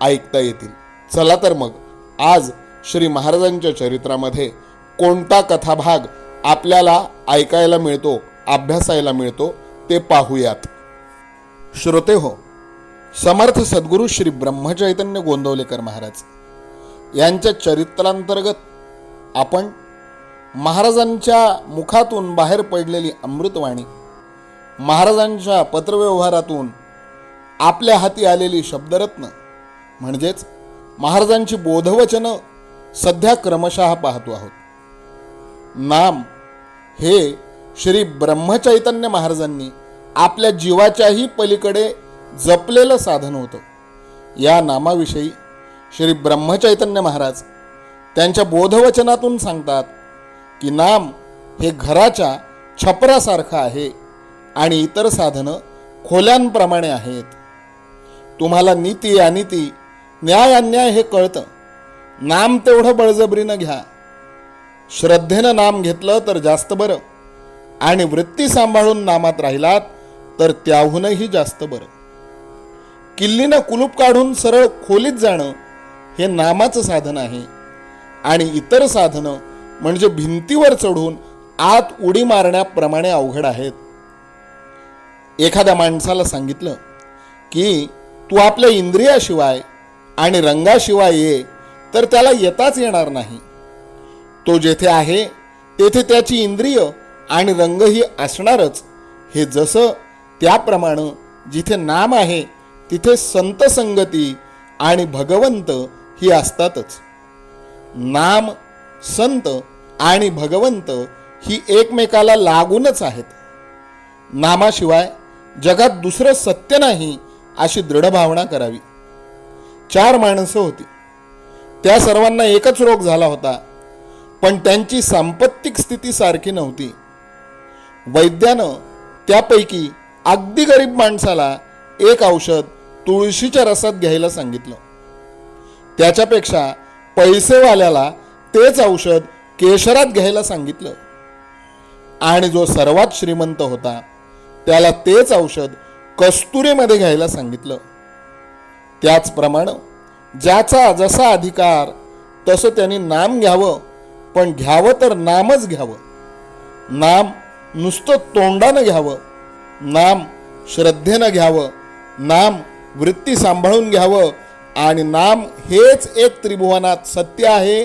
ऐकता येतील. चला तर मग आज श्री महाराजांच्या चरित्रामध्ये कोणता कथाभाग आपल्याला ऐकायला मिळतो अभ्यासायला मिळतो ते पाहूयात. श्रोते हो समर्थ सद्गुरू श्री ब्रह्मचैतन्य गोंदवलेकर महाराज यांच्या चरित्रांतर्गत आपण महाराजांच्या मुखातून बाहेर पडलेली अमृतवाणी महाराजांच्या पत्रव्यवहारातून आपल्या हाती आलेली शब्दरत्न म्हणजेच महाराजांची बोधवचनं सध्या क्रमशः पाहतो आहोत. नाम हे श्री ब्रह्मचैतन्य महाराजांनी आपल्या जीवाच्याही पलीकडे जपलेलं साधन होतं. या नामाविषयी श्री ब्रह्मचैतन्य महाराज त्यांच्या बोधवचनातून सांगतात की नाम हे घराच्या छपरासारखं आहे आणि इतर साधनं खोल्यांप्रमाणे आहेत. तुम्हाला नीती अनिती न्याय अन्याय हे कळतं. नाम तेवढं बळजबरीनं घ्या. श्रद्धेनं नाम घेतलं तर जास्त बरं. आणि वृत्ती सांभाळून नामात राहिलात तर त्याहूनही जास्त बरं. किल्लीनं कुलूप काढून सरळ खोलीत जाणं हे नामाचं साधन आहे. आणि इतर साधनं म्हणजे भिंतीवर चढून आत उडी मारण्याप्रमाणे अवघड आहेत. एखाद्या माणसाला सांगितलं की तू आपल्या इंद्रियाशिवाय आणि रंगाशिवाय ये तर त्याला येताच येणार नाही. तो जेथे आहे तेथे त्याची इंद्रिय आणि रंगही असणारच. हे जसं त्याप्रमाणे जिथे नाम आहे तिथे संत संगती आणि भगवंत ही असतातच. नाम संत आणि भगवंत ही एकमेकाला लागूनच आहेत. नामाशिवाय जगात दुसरं सत्य नाही अशी दृढ भावना करावी. चार माणसं होती. त्या सर्वांना एकच रोग झाला होता. पण त्यांची सांपत्तिक स्थिती सारखी नव्हती. वैद्यानं त्यापैकी अगदी गरीब माणसाला एक औषध तुळशीच्या रसात घ्यायला सांगितलं. त्याच्यापेक्षा पैसेवाल्याला तेच औषध केशरात घ्यायला सांगितलं. आणि जो सर्वात श्रीमंत होता त्याला तेच औषध कस्तुरीमध्ये घ्यायला सांगितलं. त्याचप्रमाणे ज्याचा जसा अधिकार तसं त्यांनी नाम घ्यावं पण घ्यावं तर नामच घ्यावं. नाम नुसतं तोंडानं घ्यावं नाम श्रद्धेनं घ्यावं नाम वृत्ती सांभाळून घ्यावं आणि नाम हेच एक त्रिभुवनात सत्य आहे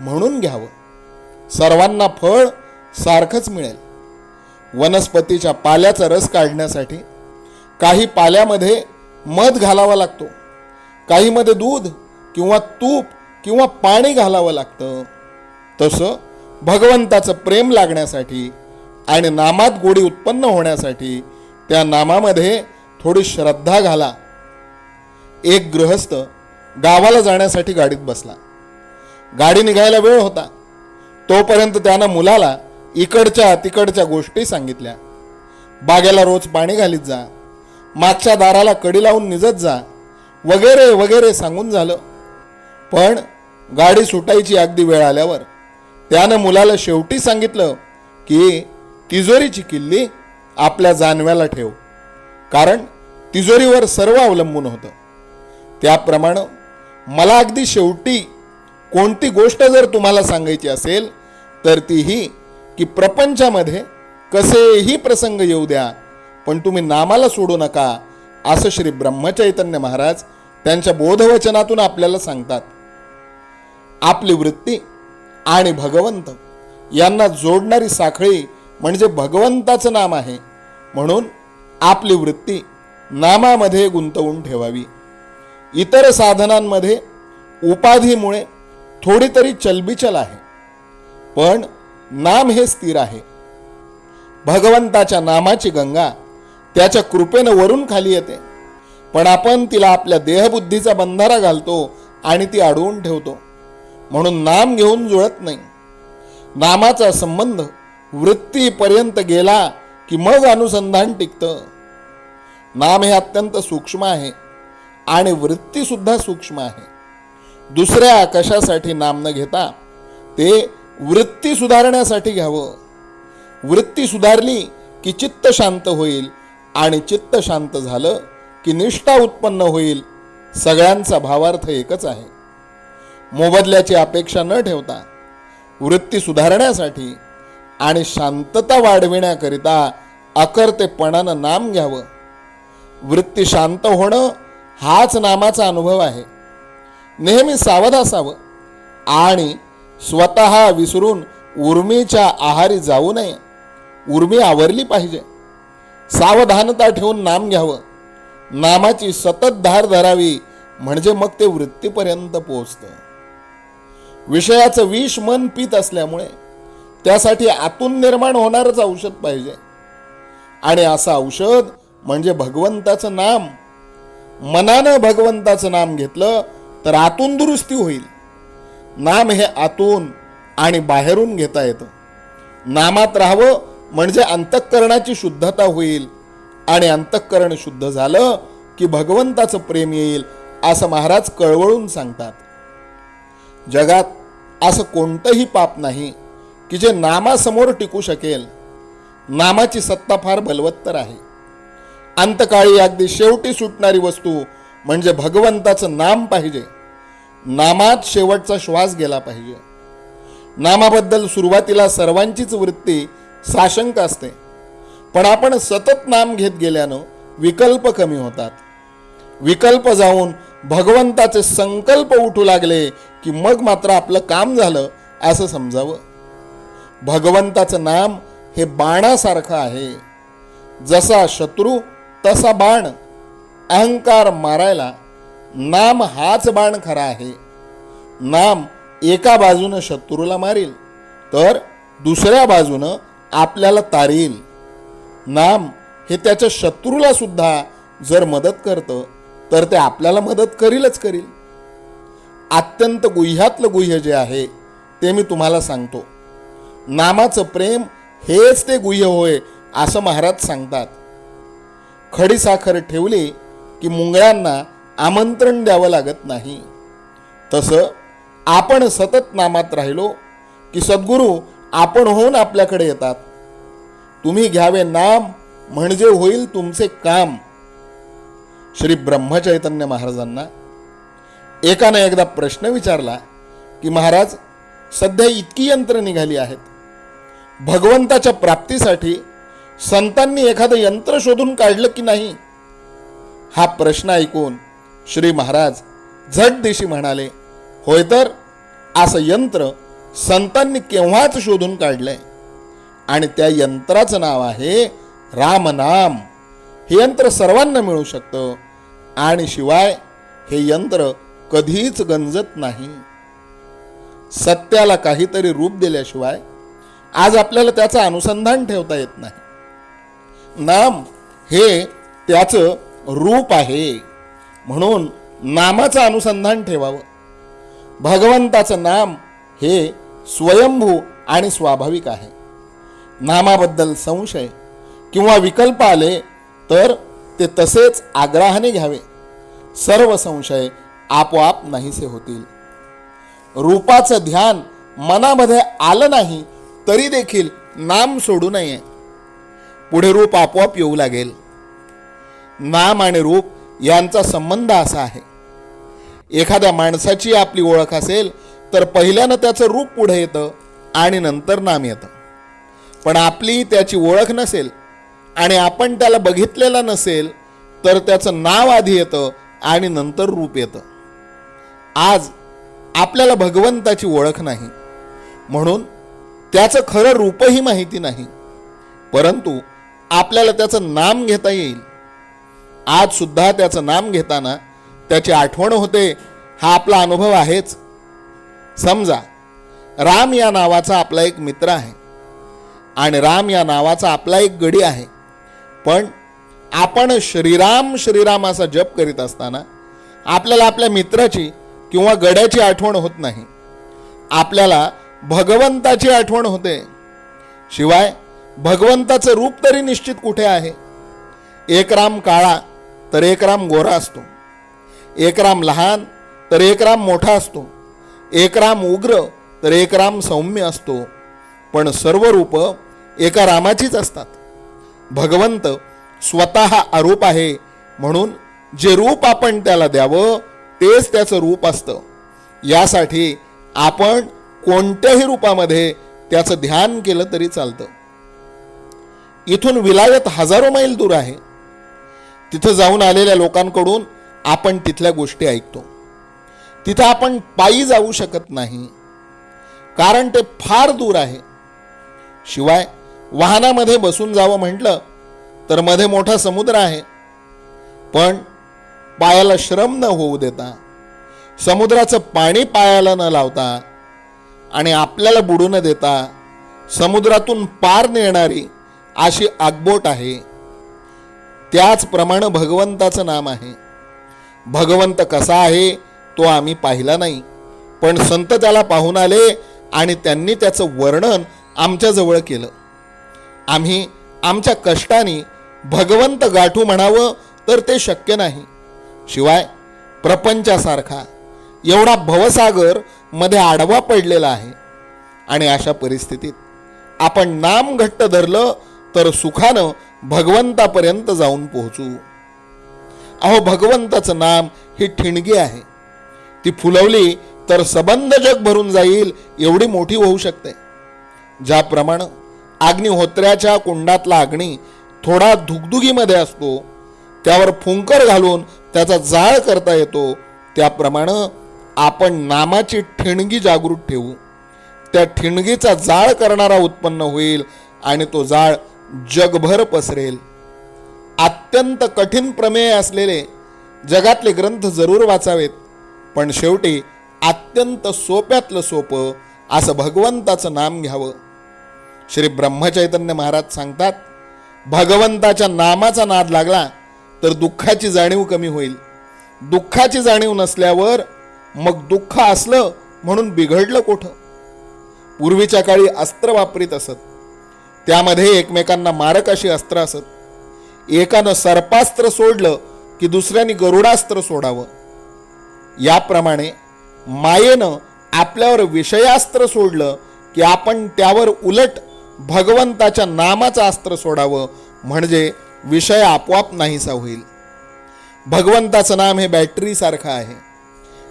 म्हणून घ्यावं. सर्वांना फळ सारखंच मिळेल. वनस्पतीच्या पाल्याचा रस काढण्यासाठी काही पाल्यामध्ये मध घालावा लागतो. काहीमध्ये दूध किंवा तूप किंवा पाणी घालावं लागतं. तसं भगवंताचं प्रेम लागण्यासाठी आणि नामात गोडी उत्पन्न होण्यासाठी त्या नामामध्ये थोडी श्रद्धा घाला. एक गृहस्थ गावाला जाण्यासाठी गाडीत बसला. गाडी निघायला वेळ होता. तोपर्यंत त्यानं मुलाला इकडच्या तिकडच्या गोष्टी सांगितल्या. बागेला रोज पाणी घालीत जा. मागच्या दाराला कडी लावून निजत जा. वगैरे वगैरे सांगून झालं. पण गाडी सुटायची अगदी वेळ आल्यावर त्यानं मुलाला शेवटी सांगितलं की तिजोरीची किल्ली आपल्या जानव्याला ठेव. कारण तिजोरीवर सर्व अवलंबून होतं. त्याप्रमाणे मला अगदी शेवटी कोणती गोष्ट जर तुम्हाला सांगायची असेल तर ती ही की प्रपंचामध्ये कसेही प्रसंग येऊ द्या पण तुम्ही नामाला सोडू नका असं श्री ब्रह्मचैतन्य महाराज त्यांच्या बोधवचनातून आपल्याला सांगतात. आपली वृत्ती आणि भगवंत यांना जोडणारी साखळी म्हणजे भगवंताचं नाम आहे. म्हणून आपली वृत्ती नामामध्ये गुंतवून ठेवावी. इतर साधनांमध्ये उपाधीमुळे थोडी तरी चलबिचल आहे. पण नाम हे स्थिर आहे. भगवंताच्या नामाची गंगा त्याच्या कृपेनं वरून खाली येते. पण आपण तिला आपल्या देहबुद्धीचा बंधारा घालतो आणि ती अडवून ठेवतो. म्हणून नाम घेऊन जुळत नाही. नामाचा संबंध वृत्तीपर्यंत गेला की मग अनुसंधान टिकतं. नाम हे अत्यंत सूक्ष्म आहे आणि वृत्तीसुद्धा सूक्ष्म आहे. दुसऱ्या कशासाठी नाम न घेता ते वृत्ती सुधारण्यासाठी घ्यावं. वृत्ती सुधारली की चित्त शांत होईल आणि चित्त शांत झालं की निष्ठा उत्पन्न होईल. सगळ्यांचा भावार्थ एकच आहे. मोबदल्याची अपेक्षा न ठेवता वृत्ती सुधारण्यासाठी आणि शांतता वाढविण्याकरिता अकर्तेपणानं नाम घ्यावं. वृत्ती शांत होणं हाच नामाचा अनुभव आहे. नेहमी सावध असावं आणि स्वतः विसरून उर्मीच्या आहारी जाऊ नये. उर्मी आवरली पाहिजे. सावधानता ठेवून नाम घ्यावं. नामाची सतत धार धरावी म्हणजे मग ते वृत्तीपर्यंत पोहोचतं. विषयाचं विष मन पित असल्यामुळे त्यासाठी आतून निर्माण होणारच औषध पाहिजे. आणि असं औषध म्हणजे भगवंताचं नाम. मनानं भगवंताचं नाम घेतलं तर आतून दुरुस्ती होईल. नाम हे आतून आणि बाहेरून घेता येतं. नामात राहावं म्हणजे अंतःकरणाची शुद्धता होईल. आणि अंतःकरण शुद्ध झालं की भगवंताचं प्रेम येईल असं महाराज कळवळून सांगतात. जगात असं कोणतंही पाप नाही की जे नामासमोर टिकू शकेल. नामाची सत्ता फार बलवत्तर आहे. अंतकाळी अगदी शेवटी सुटणारी वस्तू म्हणजे भगवंताचं नाम पाहिजे. नामात शेवटचा श्वास गेला पाहिजे. नामाबद्दल सुरुवातीला सर्वांचीच वृत्ती साशंक असते. पण आपण सतत नाम घेत गेल्यानं विकल्प कमी होतात. विकल्प जाऊन भगवंताचे संकल्प उठू लागले की मग मात्र आपलं काम झालं असं समजावं. भगवंताचं नाम हे बाणासारखं आहे. जसा शत्रू तसा बाण. अहंकार मारायला नाम हाच बाण खरा आहे. नाम एका बाजूनं शत्रूला मारील तर दुसऱ्या बाजूनं आपल्याला तारील नाम हे त्याच्या शत्रूला सुद्धा जर मदत करतं तर ते आपल्याला मदत करीलच करील. अत्यंत गुह्यातलं गुह्य जे आहे ते मी तुम्हाला सांगतो. नामाचं प्रेम हेच ते गुह्य होय असं महाराज सांगतात. खडी साखर ठेवली की मुंगळ्यांना आमंत्रण द्यावं लागत नाही. तसं आपण सतत नामात राहिलो की सद्गुरू आपण होऊन आपल्याकडे येतात. तुम्ही घ्यावे नाम म्हणजे होईल तुमचे काम. श्री ब्रह्मचैतन्य महाराजांना एकाने एकदा प्रश्न विचारला की महाराज सध्या इतकी यंत्र निघाली आहेत. भगवंताच्या प्राप्तीसाठी संतांनी एखादं यंत्र शोधून काढलं की नाही? हा प्रश्न ऐकून श्री महाराज झट दिशी म्हणाले होय तर असं यंत्र संतांनी केव्हाच शोधून काढलंय? आणि त्या यंत्राचं नाव आहे रामनाम हे यंत्र सर्वांना मिळू शकतं. आणि शिवाय हे यंत्र कधीच गंजत नाही. सत्याला काहीतरी रूप दिल्याशिवाय आज आपल्याला त्याचं अनुसंधान ठेवता येत नाही. नाम हे त्याचं रूप आहे. म्हणून नामाचं अनुसंधान ठेवावं. भगवंताचं नाम हे स्वयंभू आणि स्वाभाविक आहे. नामाबद्दल संशय किंवा विकल्प आले तर ते तसेच आग्रहाने घ्यावे. सर्व संशय आपोआप नाहीसे होतील. रूपाचं ध्यान मनामध्ये आलं नाही तरी देखील नाम सोडू नये. पुढे रूप आपोआप येऊ लागेल. नाम आणि रूप यांचा संबंध असा आहे. एखाद्या माणसाची आपली ओळख असेल तर पहिल्यानं त्याचं रूप पुढे येतं आणि नंतर नाम येतं. पण आपली त्याची ओळख नसेल आणि आपण त्याला बघितलेलं नसेल तर त्याचं नाव आधी येतं आणि नंतर रूप येतं. आज आपल्याला भगवंताची ओळख नाही. म्हणून त्याचं खरं रूपही माहिती नाही. परंतु आपल्याला त्याचं नाम घेता येईल. आज सुद्धा त्याचं नाम घेताना त्याची आठवण होते हा आपला अनुभव आहेच. समजा राम या नावाचा आपला एक मित्र आहे आणि राम या नावाचा आपला एक गडी आहे पण आपण श्रीराम श्रीराम असा जप करीत असताना आपल्याला आपल्या मित्राची किंवा गड्याची आठवण होत नाही. आपल्याला भगवंताची आठवण होते. शिवाय भगवंताचं रूप तरी निश्चित कुठे आहे? एक राम काळा तर एक राम गोरा असतो. एक राम लहान तर एक राम मोठा असतो. एक राम उग्र तर एक राम सौम्य असतो. पण सर्व रूप एका रामाचीच असतात. भगवंत स्वतः आरोप आहे म्हणून जे रूप आपण त्याला द्यावं तेच त्याचं रूप असतं. यासाठी आपण कोणत्याही रूपामध्ये त्याचं ध्यान केलं तरी चालतं. इथून विलायत हजारो मैल दूर आहे. तिथं जाऊन आलेल्या लोकांकडून आपण तिथल्या गोष्टी ऐकतो. तिथं आपण पायी जाऊ शकत नाही. कारण ते फार दूर आहे. शिवाय वाहनामध्ये बसून जावं म्हटलं तर मध्ये मोठा समुद्र आहे. पण पायाला श्रम न होऊ देता समुद्राचं पाणी पायाला न लावता आणि आपल्याला बुडू न देता समुद्रातून पार नेणारी अशी आगबोट आहे. त्याचप्रमाणे भगवंताचं नाम आहे. भगवंत कसा आहे? तो आम्ही पाहिला नाही. पण संत त्याला पाहून आले आणि त्यांनी त्याचं वर्णन आमच्याजवळ केलं. आम्ही आमच्या कष्टाने भगवंत गाठू म्हणावं तर ते शक्य नाही. शिवाय प्रपंचासारखा एवढा भवसागरमध्ये आडवा पडलेला आहे. आणि अशा परिस्थितीत आपण नाम घट्ट धरलं तर सुखानं भगवंतापर्यंत जाऊन पोहोचू. अहो भगवंताचं नाम ही ठिणगी आहे. ती फुलवली तर सबंध जग भरून जाईल एवढी मोठी होऊ शकते. ज्याप्रमाणे अग्निहोत्र्याच्या कुंडातला अग्नी थोडा धुगधुगीमध्ये असतो त्यावर फुंकर घालून त्याचा जाळ करता येतो त्याप्रमाणे आपण नामाची ठिणगी जागृत ठेवू. त्या ठिणगीचा जाळ करणारा उत्पन्न होईल आणि तो जाळ जगभर पसरेल. अत्यंत कठीण प्रमेय असलेले जगातले ग्रंथ जरूर वाचावेत. पण शेवटी अत्यंत सोप्यातलं सोपं असं भगवंताचं नाम घ्यावं. श्री ब्रह्मचैतन्य महाराज सांगतात भगवंताच्या नामाचा नाद लागला तर दुःखाची जाणीव कमी होईल. दुःखाची जाणीव नसल्यावर मग दुःख असलं म्हणून बिघडलं कुठं? पूर्वीच्या काळी अस्त्र वापरीत असत. त्यामध्ये एकमेकांना मारक अशी अस्त्र असत. एकानं सर्पास्त्र सोडलं की दुसऱ्याने गरुडास्त्र सोडावं. याप्रमाणे मायेनं आपल्यावर विषयास्त्र सोडलं की आपण त्यावर उलट भगवंताच्या नामाचं अस्त्र सोडावं म्हणजे विषय आपोआप नाहीसा होईल. भगवंताचं नाम हे बॅटरीसारखं आहे.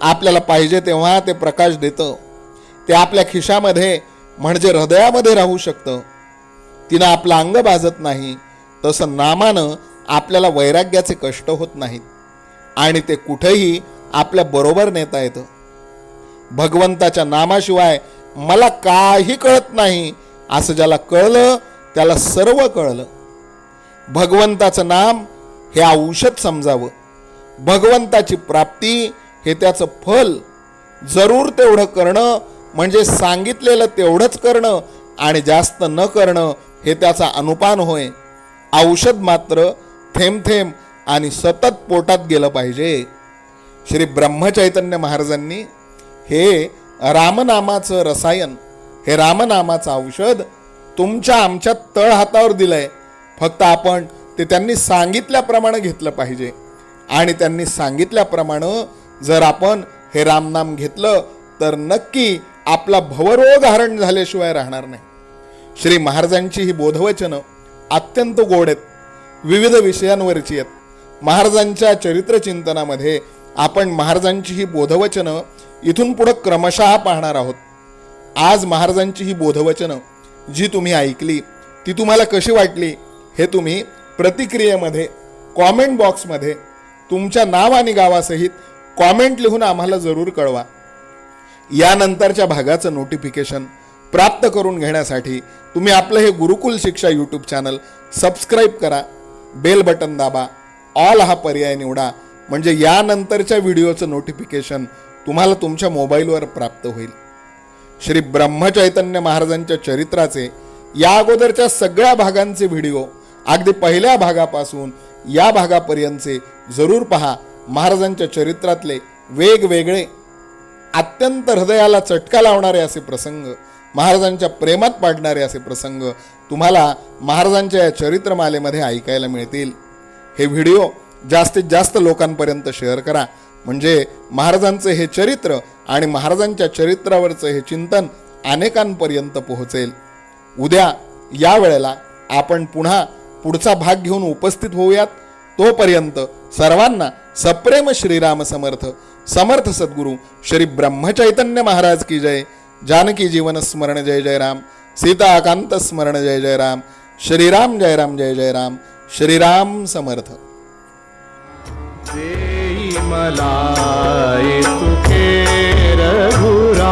आपल्याला पाहिजे तेव्हा ते प्रकाश देतं. ते आपल्या खिशामध्ये म्हणजे हृदयामध्ये राहू शकतं. तिनं आपलं अंग भाजत नाही तसं नामानं आपल्याला वैराग्याचे कष्ट होत नाहीत. आणि ते कुठेही आपल्या बरोबर नेता येतं. भगवंताच्या नामाशिवाय मला काही कळत नाही. असं ज्याला कळलं त्याला सर्व कळलं. भगवंताचं नाम हे औषध समजावं. भगवंताची प्राप्ती हे त्याचं फल. जरूर तेवढं करणं म्हणजे सांगितलेलं तेवढंच करणं आणि जास्त न करणं हे त्याचा अनुपान होय. औषध मात्र थेंब थेंब आणि सतत पोटात गेलं पाहिजे. श्री ब्रह्मचैतन्य महाराजांनी हे रामनामाचं रसायन हे रामनामाचं औषध तुमच्या आमच्या तळ हातावर दिलंय. फक्त आपण ते त्यांनी सांगितल्याप्रमाणे घेतलं पाहिजे. आणि त्यांनी सांगितल्याप्रमाणे जर आपण हे रामनाम घेतलं तर नक्की आपला भवरोग हरण झाल्याशिवाय राहणार नाही. श्री महाराजांची ही बोधवचनं अत्यंत गोड आहेत. विविध विषयांवरची आहेत. महाराजांच्या चरित्रचिंतनामध्ये आपण महाराजांची ही बोधवचनं इथून पुढं क्रमशः पाहणार आहोत. आज महाराजांची ही बोधवचनं जी तुम्ही ऐकली ती तुम्हाला कशी वाटली हे तुम्ही प्रतिक्रियेमध्ये कॉमेंट बॉक्समध्ये तुमच्या नाव आणि गावासहित कॉमेंट लिहून आम्हाला जरूर कळवा. यानंतरच्या भागाचं नोटिफिकेशन प्राप्त करून घेण्यासाठी तुम्ही आपलं हे Gurukul Shiksha YouTube channel subscribe करा बेल बटन दाबा ऑल हा पर्याय निवडा म्हणजे यानंतरच्या व्हिडिओचं नोटिफिकेशन तुम्हाला तुमच्या मोबाईलवर प्राप्त होईल. श्री ब्रह्मचैतन्य महाराजांच्या चरित्राचे या अगोदरच्या सगळ्या भागांचे व्हिडिओ अगदी पहिल्या भागापासून या भागापर्यंतचे जरूर पहा. महाराजांच्या चरित्रातले वेगवेगळे अत्यंत हृदयाला चटका लावणारे असे प्रसंग महाराजांच्या प्रेमात पाडणारे असे प्रसंग तुम्हाला महाराजांच्या या चरित्रमालेमध्ये ऐकायला मिळतील. हे व्हिडिओ जास्तीत जास्त लोकांपर्यंत शेअर करा. म्हणजे महाराजांचे हे चरित्र आणि महाराजांच्या चरित्रावरचं हे चिंतन अनेकांपर्यंत पोहोचेल. उद्या या वेळेला आपण पुन्हा पुढचा भाग घेऊन उपस्थित होऊयात. तोपर्यंत सर्वांना सप्रेम श्रीराम समर्थ. समर्थ सद्गुरू श्री ब्रह्मचैतन्य महाराज की जय. जानकी जीवन स्मरण जय जय राम. सीताकांत स्मरण जय जय राम. श्रीराम जय राम जय जय राम. श्रीराम समर्थ. मला तुके रघुराया।